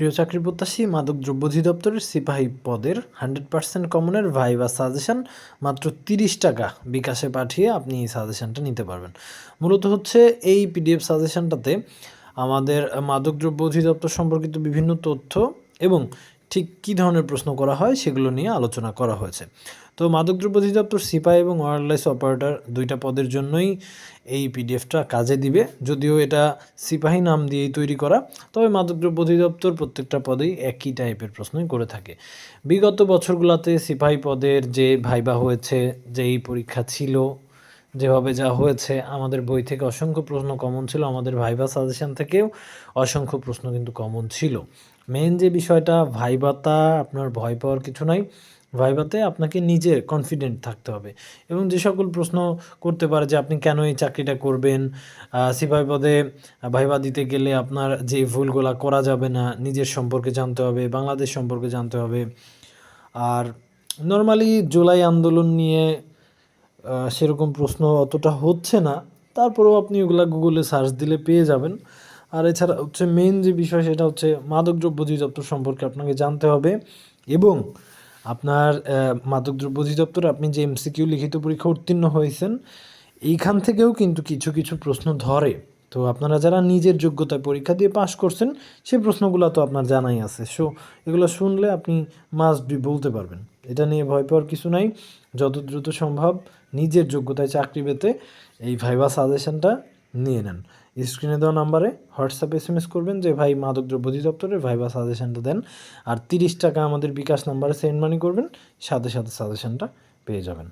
প্রিয় চাকরি প্রত্যাশী মাদক দ্রব্য অধিদপ্তরের সিপাহী পদের হান্ড্রেড পার্সেন্ট কমনের ভাইবা সাজেশন মাত্র তিরিশ টাকা বিকাশে পাঠিয়ে আপনি এই সাজেশনটা নিতে পারবেন। মূলত হচ্ছে এই পিডিএফ সাজেশনটাতে আমাদের মাদক মাদকদ্রব্য অধিদপ্তর সম্পর্কিত বিভিন্ন তথ্য এবং ঠিক কী ধরনের প্রশ্ন করা হয় সেগুলো নিয়ে আলোচনা করা হয়েছে। তো মাদকদ্রব্য অধিদপ্তর, সিপাই এবং ওয়ারলেস অপারেটর দুইটা পদের জন্যই এই পিডিএফটা কাজে দিবে। যদিও এটা সিপাহী নাম দিয়েই তৈরি করা, তবে মাদকদ্রব্য অধিদপ্তর প্রত্যেকটা পদেই একই টাইপের প্রশ্নই করে থাকে। বিগত বছরগুলোতে সিপাহী পদের যে ভাইবা হয়েছে, যেই পরীক্ষা ছিল যেভাবে যা হয়েছে, আমাদের বই থেকে অসংখ্য প্রশ্ন কমন ছিল, আমাদের ভাইবা সাজেশন থেকেও অসংখ্য প্রশ্ন কিন্তু কমন ছিল। মেন যে বিষয়টা, ভাইবাতা আপনার ভয় পাওয়ার কিছু নাই। ভাইবাতে আপনাকে নিজে কনফিডেন্ট থাকতে হবে। এবং যে সকল প্রশ্ন করতে পারে যে আপনি কেন এই চাকরিটা করবেন সিপাহী পদে ভাইবা দিতে গেলে আপনার যে ভুলগুলা করা যাবে না, নিজের সম্পর্কে জানতে হবে, বাংলাদেশ সম্পর্কে জানতে হবে। আর নর্মালি জুলাই আন্দোলন নিয়ে সেরকম প্রশ্ন অতটা হচ্ছে না। তারপরেও আপনি ওগুলা গুগলে সার্চ দিলে পেয়ে যাবেন। আর এছাড়া হচ্ছে মেন যে বিষয় সেটা হচ্ছে মাদকদ্রব্য অধিদপ্তর সম্পর্কে আপনাকে জানতে হবে। এবং আপনার মাদকদ্রব্য অধিদপ্তর আপনি যে এমসিকিউ লিখিত পরীক্ষা উত্তীর্ণ হয়েছেন, এইখান থেকেও কিন্তু কিছু কিছু প্রশ্ন ধরে। তো আপনারা যারা নিজের যোগ্যতায় পরীক্ষা দিয়ে পাশ করছেন সেই প্রশ্নগুলো তো আপনার জানাই আছে। সো এগুলো শুনলে আপনি মাস্ট বি বলতে পারবেন। এটা নিয়ে ভয় পাওয়ার কিছু নাই। যত দ্রুত সম্ভব নিজের যোগ্যতায় চাকরি পেতে এই ভাইবা সাজেশনটা নিয়ে নেন। স্ক্রিনে দেওয়া নাম্বারে হোয়াটসঅ্যাপে এস এম এস করবেন যে, ভাই মাদকদ্রব্য অধিদপ্তরের ভাইবা সাজেশনটা দেন। আর তিরিশ টাকা আমাদের বিকাশ নাম্বারে সেন্ড মানি করবেন। সাথে সাথে সাজেশনটা পেয়ে যাবেন।